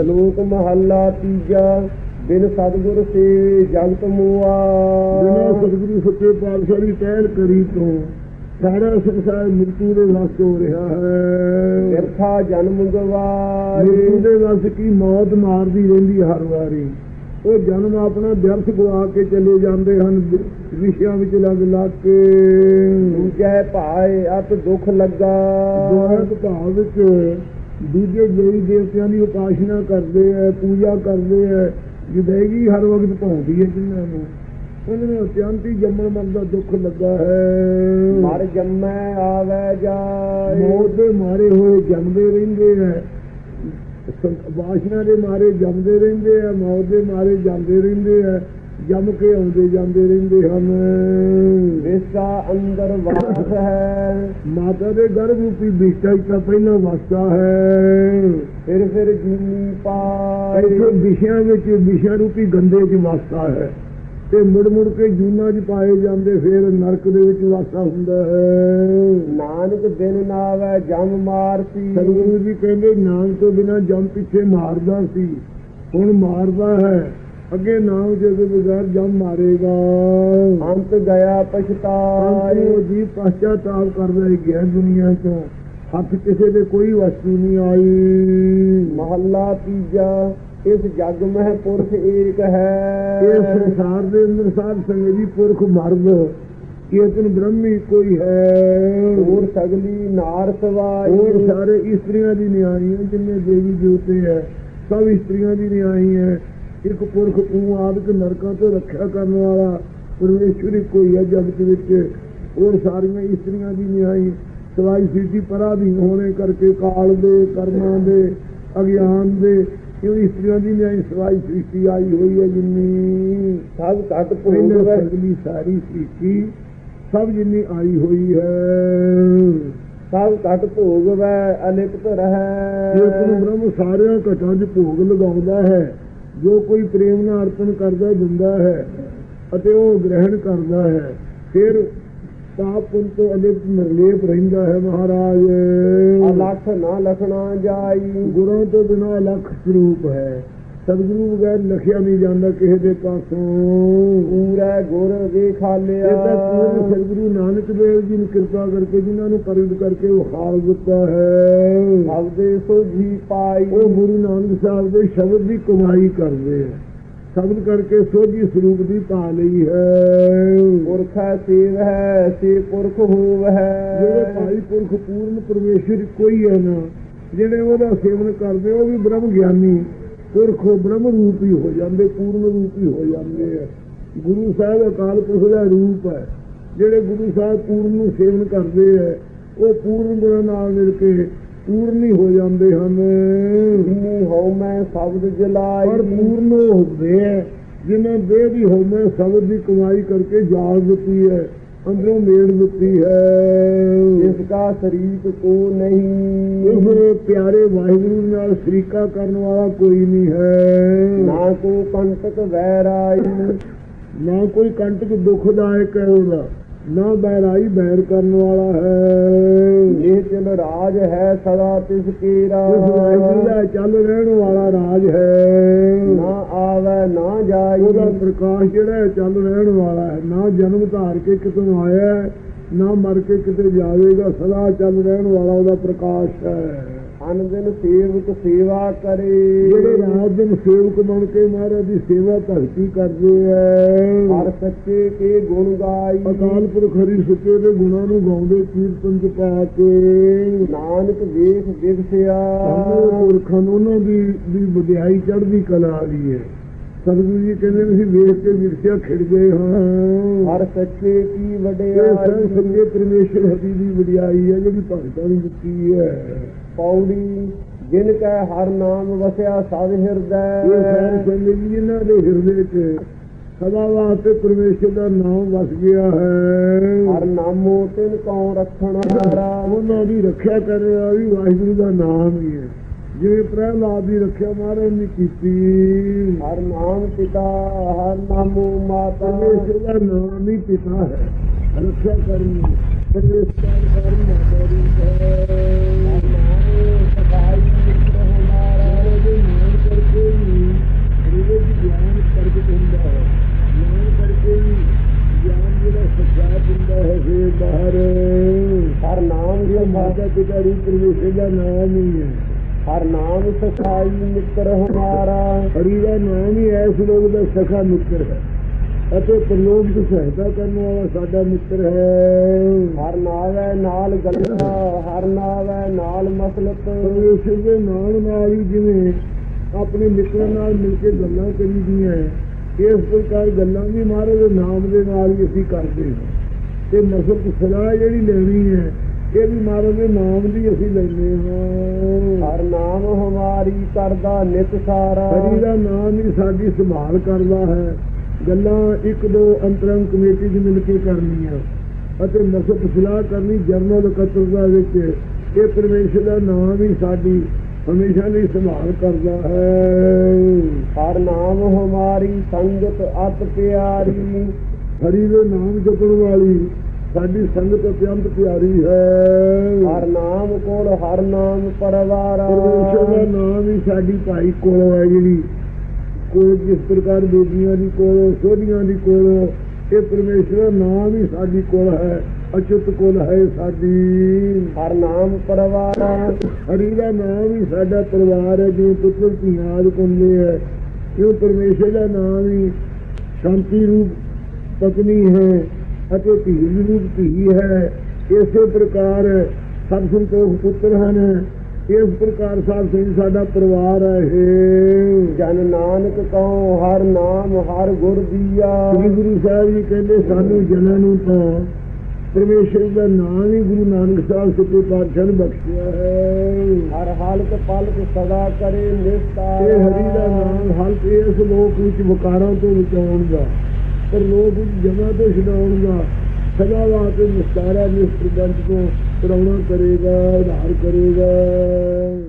ਸ਼ਲੋਕ ਮਹੱਲਾ ਤੀਜਾ ਬਿਨ ਸਤਿਗੁਰ ਸੇ ਜਗਤ ਬਿਨਾਂ ਮੂਆ ਸਤਿਗੁਰੂ ਸੱਚੇ ਪਾਤਸ਼ਾਹ ਦੀ ਪਹਿਲ ਕਰੀ ਤੋਂ ਸਾਰਾ ਸੰਸਾਰ ਮ੍ਰਿਤੂ ਦੇ ਵਸ ਹੋ ਰਿਹਾ ਹੈ। ਬਿਰਥਾ ਜਨਮ ਗਵਾਏ। ਮ੍ਰਿਤੂ ਦੇ ਵਸ ਕੀ ਮੌਤ ਮਾਰਦੀ ਰਹਿੰਦੀ ਹਰ ਵਾਰੀ। ਉਹ ਜਨਮ ਆਪਣਾ ਵਿਅਰਥ ਗਵਾ ਕੇ ਚਲੇ ਜਾਂਦੇ ਹਨ ਵਿਸ਼ਿਆਂ ਵਿੱਚ ਲੱਗ ਲੱਗ ਕੇ। ਦੂਜੈ ਭਾਏ ਅਤ ਦੁਖ ਲੱਗਾ। ਦੁਆਰਕ ਭਾਵ ਵਿੱਚ ਦੂਜੇ ਦੇਵੀ ਦੇਵਤਿਆਂ ਦੀ ਉਪਾਸਨਾ ਕਰਦੇ ਹੈ ਪੂਜਾ ਕਰਦੇ ਹੈ ਜੁਦੈਗੀ ਹਰ ਵਕਤ ਪਾਉਂਦੀ ਹੈ ਜਿਨ੍ਹਾਂ ਨੂੰ। ਉਹਨਾਂ ਨੂੰ ਅਤਿਅੰਤੀ ਜੰਮਣ ਮਰਨ ਦਾ ਦੁੱਖ ਲੱਗਾ ਹੈ। ਮਰ ਜੰਮੈ ਆਵੈ ਜਾਏ। ਮੌਤ ਦੇ ਮਾਰੇ ਹੋਏ ਜੰਮਦੇ ਰਹਿੰਦੇ ਸੰ- ਵਾਸ਼ਨਾ ਦੇ ਮਾਰੇ ਜੰਮਦੇ ਰਹਿੰਦੇ ਹੈ ਮੌਤ ਦੇ ਮਾਰੇ ਜਾਂਦੇ ਰਹਿੰਦੇ ਹੈ ਜੰਮ ਕੇ ਆਉਂਦੇ ਜਾਂਦੇ ਰਹਿੰਦੇ ਹਨ। ਵਿਸਾ ਅੰਦਰ ਵਾਸ ਹੈ। ਮਾਤਾ ਦੇ ਗਰਭ ਰੂਪੀ ਬਿਸ਼ਟਾ ਹੀ ਤਾਂ ਪਹਿਲਾਂ ਵਸਦਾ ਹੈ। ਫਿਰ ਫਿਰ ਜੀਨੀ ਪਾਏ। ਇੱਥੇ ਵਿਸ਼ਿਆਂ ਵਿੱਚ ਵਿਸ਼ਾ ਰੂਪੀ ਗੰਦੇ 'ਚ ਵਸਦਾ ਹੈ। ਤੇ ਮੁੜ ਮੁੜ ਕੇ ਜੂਨਾ 'ਚ ਪਾਏ ਜਾਂਦੇ ਫਿਰ ਨਰਕ ਦੇ ਵਿੱਚ ਵਸਦਾ ਹੁੰਦਾ ਹੈ। ਨਾਨਕ ਬਿਨ ਨਾਵੈ ਜਮ ਮਾਰਤੀ। ਸਤਿਗੁਰੂ ਜੀ ਕਹਿੰਦੇ ਨਾਮ ਤੋਂ ਬਿਨਾ ਜੰਮ ਪਿੱਛੇ ਮਾਰਦਾ ਸੀ। ਹੁਣ ਮਾਰਦਾ ਹੈ। ਅੱਗੇ ਨਾਮ ਜੇ ਤੋਂ ਬਗੈਰ ਜੰਮ ਮਾਰੇਗਾ। ਅੰਤ ਗਿਆ ਪਛਤਾਏ ਉਹ ਜੀ ਪਛਤਾਪ ਕਰਦਾ ਹੀ ਗਿਆ ਦੁਨੀਆ ਤੋਂ ਹੱਥ ਕਿਸੇ ਦੇ ਕੋਈ ਵਸਤੂ ਨਹੀਂ ਆਈ। ਮਹੱਲਾ ਤੀਜਾ ਇਸ ਜਗ ਮਹਿ ਪੁਰਖ ਏਕ ਹੈ। ਇਹ ਸੰਸਾਰ ਦੇ ਅੰਦਰ ਸਾਧ ਸੰਗਤ ਜੀ ਪੁਰਖ ਮਰਦ ਕੀਰਤਨ ਬ੍ਰਹਮੀ ਕੋਈ ਹੈ। ਹੋਰ ਸਗਲੀ ਨਾਰ ਸਵਾਈ। ਹੋਰ ਸਾਰੇ ਇਸਤਰੀਆਂ ਦੀ ਨਿਆਈ ਹੈ ਜਿੰਨੇ ਦੇਵੀ ਦੇਵਤੇ ਹੈ ਸਭ ਇਸਤਰੀਆਂ ਦੀ ਨਿਆਈ ਹੈ। ਇੱਕ ਪੁਰਖ ਤੂੰ ਆਦਿਕ ਨਰਕਾਂ ਤੋਂ ਰੱਖਿਆ ਕਰਨ ਵਾਲਾ ਪਰਮੇਸ਼ਵਰ ਕੋਈ ਹੈ ਜਗਤ ਵਿੱਚ। ਹੋਰ ਸਾਰੀਆਂ ਇਸਤਰੀਆਂ ਦੀ ਨਿਆਈ ਸਵਾਈ ਸਿੱਧੀ ਪਰਾਧੀਨ ਹੋਣੇ ਕਰਕੇ ਕਾਲ ਦੇ ਕਰਮਾਂ ਦੇ ਅਗਿਆਨ ਦੇ ਕਿਉਂ ਇਸਤਰੀਆਂ ਦੀ ਨਿਆਈ ਸਵਾਈ ਸ੍ਰਿਸ਼ਟੀ ਆਈ ਹੋਈ ਹੈ ਜਿੰਨੀ ਸਭ ਘਟ ਪਹਿਲੇ ਭੋਗ ਵੈ ਸਗਲੀ ਸਾਰੀ ਸ੍ਰਿਸ਼ਟੀ ਸਭ ਜਿੰਨੀ ਆਈ ਹੋਈ ਹੈ। ਸਭ ਘਟ ਭੋਗ ਵੈ ਕੀਰਤਨ ਰਹੈ ਬ੍ਰਹਮ ਸਾਰਿਆਂ ਘਟਾਂ 'ਚ ਭੋਗ ਲਗਾਉਂਦਾ ਹੈ ਜੋ ਕੋਈ ਪ੍ਰੇਮ ਨਾਲ ਅਰਪਣ ਕਰਦਾ ਦਿੰਦਾ ਹੈ ਅਤੇ ਉਹ ਗ੍ਰਹਿਣ ਕਰਦਾ ਹੈ ਫਿਰ ਪਾਪ ਪੁੰਨ ਤੋਂ ਅਲਿਪਤ ਨਿਰਲੇਪ ਰਹਿੰਦਾ ਹੈ ਮਹਾਰਾਜ। ਅਲਖ ਨਾ ਲਖਣਾ ਜਾਈ। ਗੁਰਾਂ ਤੋਂ ਬਿਨਾਂ ਲੱਖ ਸਰੂਪ ਹੈ। ਸਤਿਗੁਰੂ ਬਗੈਰ ਲਖਿਆ ਨਹੀਂ ਜਾਂਦਾ ਕਿਸੇ ਦੇ ਪਾਸੋਂ। ਪੂਰਾ ਗੁਰ ਵੇਖਾਲਿਆ ਇਹ ਤਾਂ ਪੂਰਨ ਸਤਿਗੁਰੂ ਨਾਨਕ ਦੇਵ ਜੀ ਨੇ ਕਿਰਪਾ ਕਰਕੇ ਜਿਨ੍ਹਾਂ ਨੂੰ ਪ੍ਰਗਟ ਕਰਕੇ ਉਹ ਹਾਲ ਦਿੱਤਾ ਹੈ। ਸਭ ਦੇ ਸੋਝੀ ਪਾਈ। ਉਹ ਗੁਰੂ ਨਾਨਕ ਸਾਹਿਬ ਦੇ ਸ਼ਬਦ ਦੀ ਕਮਾਈ ਕਰਦੇ ਆ ਸ਼ਬਦ ਕਰਕੇ ਸੋਝੀ ਸਰੂਪ ਦੀ ਪਾ ਲਈ ਹੈ। ਪੁਰਖ ਸੇਵ ਹੈ ਸੇ ਪੁਰਖ ਹੋਵ ਜਿਹੜੇ ਹੈ ਭਾਈ ਪੁਰਖ ਪੂਰਨ ਪਰਮੇਸ਼ਰ ਕੋਈ ਹੈ ਨਾ ਜਿਹੜੇ ਉਹਦਾ ਸੇਵਨ ਕਰਦੇ ਉਹ ਵੀ ਬ੍ਰਹਮ ਗਿਆਨੀ। ਪੁਰਖ ਬ੍ਰਹਮ ਰੂਪ ਹੀ ਹੋ ਜਾਂਦੇ ਪੂਰਨ ਰੂਪ ਹੀ ਹੋ ਜਾਂਦੇ ਆ। ਗੁਰੂ ਸਾਹਿਬ ਅਕਾਲ ਪੁਰਖ ਦਾ ਰੂਪ ਹੈ। ਜਿਹੜੇ ਗੁਰੂ ਸਾਹਿਬ ਪੂਰਨ ਨੂੰ ਸੇਵਨ ਕਰਦੇ ਆ ਉਹ ਪੂਰਨ ਗੁਰਾਂ ਨਾਲ ਮਿਲ ਕੇ ਪੂਰਨ ਹੀ ਹੋ ਜਾਂਦੇ ਹਨ। ਜਿਨੀ ਹੋ ਮੈਂ ਸ਼ਬਦ ਜਲਾਈ। ਪਰ ਪੂਰਨ ਹੁੰਦੇ ਹੈ ਜਿਨ੍ਹਾਂ ਦੀ ਹੋਮੈ ਸ਼ਬਦ ਦੀ ਕਮਾਈ ਕਰਕੇ ਜਾਲ ਦਿੱਤੀ ਹੈ। ਅੰਦਰੋਂ ਮੇੜ ਦਿੱਤੀ ਹੈ। ਜਿਸ ਕਾ ਸ਼ਰੀਕ ਕੋ ਨਹੀਂ। ਉਸ ਪਿਆਰੇ ਵਾਹਿਗੁਰੂ ਨਾਲ ਸ਼ਰੀਕਾ ਕਰਨ ਵਾਲਾ ਕੋਈ ਨਹੀਂ ਹੈ। ਨਾ ਕੋ ਕੰਟਕ ਵੈਰਾਈ। ਨਾ ਕੋਈ ਕੰਟਕ ਦੁਖਦਾਇਕ ਹੈ ਉਹਦਾ। ਨਾ ਬੈਰਾਈ ਬੈਰ ਕਰਨ ਵਾਲਾ ਹੈ। ਇਹ ਚਲ ਰਾਜ ਹੈ ਸਦਾ ਤਿਸ ਵਾਹਿਗੁਰੂ ਦਾ ਚੱਲ ਰਹਿਣ ਵਾਲਾ ਰਾਜ ਹੈ। ਨਾ ਆਵੇ ਨਾ ਜਾਈ। ਉਹਦਾ ਪ੍ਰਕਾਸ਼ ਜਿਹੜਾ ਚੱਲ ਰਹਿਣ ਵਾਲਾ ਹੈ ਨਾ ਜਨਮ ਧਾਰ ਕੇ ਕਿਤੋਂ ਆਇਆ ਨਾ ਮਰ ਕੇ ਕਿਤੇ ਜਾਵੇਗਾ ਸਦਾ ਚੱਲ ਰਹਿਣ ਵਾਲਾ ਉਹਦਾ ਪ੍ਰਕਾਸ਼ ਹੈ। ਅਨ ਦਿਨ ਸੇਵਕ ਸੇਵਾ ਕਰੇ। ਜਿਹੜੇ ਰਾਤ ਦਿਨ ਸੇਵਕ ਬਣ ਕੇ ਮਹਾਰਾਜ ਦੀ ਸੇਵਾ ਭਗਤੀ ਕਰਦੇ ਹੈ ਹਰ ਸੱਚੇ ਕੇ ਗੁਣ ਗਾਈ। ਅਕਾਲ ਪੁਰਖ ਹਰੀ ਸੱਚੇ ਦੇ ਗੁਣਾਂ ਨੂੰ ਗਾਉਂਦੇ ਕੀਰਤਨ ਚ ਪਾ ਕੇ। ਨਾਨਕ ਵੇਖ ਸਾਨੂੰ ਪੁਰਖਾਂ ਨੂੰ ਉਹਨਾਂ ਦੀ ਦੀ ਵਡਿਆਈ ਚੜ੍ਹਦੀ ਕਲਾ ਆ ਗਈ ਹੈ ਸਤਿਗੁਰੂ ਜੀ ਕਹਿੰਦੇ ਵੀ ਅਸੀਂ ਵੇਖ ਕੇ ਵਿਰਸਿਆ ਖਿੜ ਗਏ ਹਾਂ। ਹਰ ਸੱਚੇ ਕੀ ਵਡਿਆਈ। ਸੱਚੇ ਪਰਮੇਸ਼ਰ ਹਰੀ ਦੀ ਵਡਿਆਈ ਹੈ ਜਿਹੜੀ ਭਗਤਾਂ ਨੂੰ ਦਿੱਤੀ ਹੈ ਪੌੜੀ ਜਿਨ ਕੈ ਹਰ ਨਾਮ ਵਸਿਆ ਸਦ ਇਹ ਸਾਰੇ ਹਿਰਦੈ ਸੰਗਤ ਜੀ ਦੇ ਹਿਰਦੇ 'ਚ ਸਦਾ ਵਾਸਤੇ ਪਰਮੇਸ਼ਰ ਦਾ ਨਾਮ ਵਸ ਗਿਆ ਹੈ। ਹਰ ਨਾਮੋ ਤਿਨ ਕਉ ਰਖਣ ਹਾਰਾ। ਉਹਨਾਂ ਦੀ ਰੱਖਿਆ ਕਰਨ ਵਾਲਾ ਵੀ ਵਾਹਿਗੁਰੂ ਦਾ ਨਾਮ ਹੀ ਹੈ। ਜਿਵੇਂ ਪ੍ਰਹਿਲਾਦ ਦੀ ਰੱਖਿਆ ਮਹਾਰਾਜ ਨੇ ਕੀਤੀ। ਹਰ ਨਾਮ ਪਿਤਾ ਹਰ ਨਾਮੋ ਮਾਤਾ। ਪਰਮੇਸ਼ਰ ਦਾ ਨਾਮ ਹੀ ਪਿਤਾ ਹੈ। ਰੱਖਿਆ ਕਰਨੀ ਪਰਮੇਸ਼ਰ ਦਾ ਨਾਮ ਮਾਤਾ ਹੈ। ਰੂਪ ਪਰਮੇਸ਼ਰ ਦਾ ਨਾਮ ਹੀ ਹੈ। ਹਰ ਨਾਮ ਸਖਾਈ ਮਿੱਤਰ ਹਮਾਰਾ। ਹਰੀ ਦਾ ਨਾਮ ਹੀ ਐਸ ਲੋਕ ਦਾ ਸਖਾ ਮਿੱਤਰ ਹੈ। ਅਤੇ ਪ੍ਰਲੋਕ ਦੀ ਸਹਾਇਤਾ ਕਰਨ ਵਾਲਾ ਸਾਡਾ ਮਿੱਤਰ ਹੈ। ਹਰ ਨਾਵੈ ਨਾਲ ਗੱਲਾਂ ਹਰ ਨਾਵੈ ਨਾਲ ਮਸਲਤ। ਪਰਮੇਸ਼ਰ ਦੇ ਨਾਮ ਨਾਲ ਹੀ ਜਿਵੇਂ ਆਪਣੇ ਮਿੱਤਰਾਂ ਨਾਲ ਮਿਲ ਕੇ ਗੱਲਾਂ ਕਰੀਦੀਆਂ ਹੈ, ਇਸ ਪ੍ਰਕਾਰ ਗੱਲਾਂ ਵੀ ਮਹਾਰਾਜ ਦੇ ਨਾਮ ਦੇ ਨਾਲ ਹੀ ਅਸੀਂ ਕਰਦੇ ਹਾਂ। ਤੇ ਮਸਲ ਸਲਾਹ ਜਿਹੜੀ ਲੈਣੀ ਹੈ ਇਹ ਵੀ ਦੇ ਨਾਮ ਦੀ ਅਸੀਂ ਲੈਂਦੇ ਹਾਂ। ਹਰ ਨਾਮ ਹਮਾਰੀ ਕਰਦਾ ਨਿਤ ਸਾਰਾ। ਹਰੀ ਦਾ ਨਾਮ ਹੀ ਸਾਡੀ ਸੰਭਾਲ ਕਰਦਾ ਹੈ। ਗੱਲਾਂ ਇੱਕ ਦੋ ਅੰਤਰੰਗ ਕਮੇਟੀ ਦੀ ਮਿਲ ਕੇ ਕਰਨੀਆਂ ਅਤੇ ਮਸਲ ਸਲਾਹ ਕਰਨੀ ਜਰਨਲ ਇਕੱਤਰਤਾ ਵਿੱਚ ਇਹ ਪਰਮੇਸ਼ਰ ਦਾ ਨਾਮ ਹੀ ਸਾਡੀ ਹਮੇਸ਼ਾ ਲਈ ਸੰਭਾਲ ਕਰਦਾ ਹੈ। ਹਰ ਨਾਮ ਹਮਾਰੀ ਸੰਗਤ ਅਤ ਪਿਆਰੀ। ਹਰੀ ਦੇ ਨਾਮ ਜਪਣ ਵਾਲੀ ਸਾਡੀ ਸੰਗਤ ਅਤਿਅੰਤ ਪਿਆਰੀ ਹੈ। ਹਰ ਨਾਮ ਕੋਲ ਹਰ ਨਾਮ ਪਰਵਾਰਾ ਪਰਮੇਸ਼ਰ ਦਾ ਨਾਮ ਹੀ ਸਾਡੀ ਭਾਈ ਕੋਲ ਹੈ ਜਿਹੜੀ ਕੋਲ ਜਿਸ ਪ੍ਰਕਾਰ ਬੇਬੀਆਂ ਦੀ ਕੋਲ ਸੋਧੀਆਂ ਦੀ ਕੋਲ ਇਹ ਪਰਮੇਸ਼ਰ ਦਾ ਨਾਮ ਹੀ ਸਾਡੀ ਕੋਲ ਹੈ ਅਚੁੱਤ ਕੋਲ ਹੈ ਸਾਡੀ। ਹਰ ਨਾਮ ਪਰਵਾਰਾ ਹਰੀ ਦਾ ਨਾਮ ਹੀ ਸਾਡਾ ਪਰਿਵਾਰ ਹੈ ਜਿਵੇਂ ਪੁੱਤਰ ਧੀਆਂ ਆਦਿ ਹੁੰਦੇ ਹੈ। ਇਹ ਪਰਮੇਸ਼ਰ ਦਾ ਨਾਮ ਹੀ ਸ਼ਾਂਤੀ ਰੂਪ ਪਤਨੀ ਹੈ ਅਤੇ ਧੀ ਰੂਪ ਧੀ ਹੈ। ਇਸੇ ਪ੍ਰਕਾਰ ਸਭ ਸੰਤੋਖ ਪੁੱਤਰ ਹਨ। ਇਸ ਪ੍ਰਕਾਰ ਸਾਧ ਸਿੰਘ ਸਾਡਾ ਪਰਿਵਾਰ ਹੈ। ਜਨ ਨਾਨਕ ਕਹੋ ਹਰ ਨਾਮ ਹਰ ਗੁਰ ਦੀਆ। ਗੁਰੂ ਸਾਹਿਬ ਜੀ ਕਹਿੰਦੇ ਸਾਨੂੰ ਜਨਾਂ ਨੂੰ ਤਾਂ ਪਰਮੇਸ਼ਰ ਦਾ ਨਾਮ ਹੀ ਗੁਰੂ ਨਾਨਕ ਸਾਹਿਬ ਸੱਚੇ ਪਾਤਸ਼ਾਹ ਨੇ ਬਖਸ਼ਿਆ ਹੈ। ਹਰ ਹਾਲਤ ਪਲਕ ਸਦਾ ਕਰੇ ਨਿਸਤਾਰ। ਇਹ ਹਰੀ ਦਾ ਨਾਮ ਹਲਕ ਇਸ ਲੋਕ ਵਿੱਚ ਵਿਕਾਰਾਂ ਤੋਂ ਬਚਾਉਣ ਦਾ ਪਰ ਲੋਕ ਵਿੱਚ ਜਗ੍ਹਾ ਤੋਂ ਛਡਾਉਣ ਦਾ ਸਦਾ ਵਾਸਤੇ ਨਿਸਤਾਰਾ ਨਿਸਤਰ ਬੰਦ ਤੋਂ ਕਰਾਉਣਾ ਕਰੇਗਾ, ਉਧਾਰ ਕਰੇਗਾ।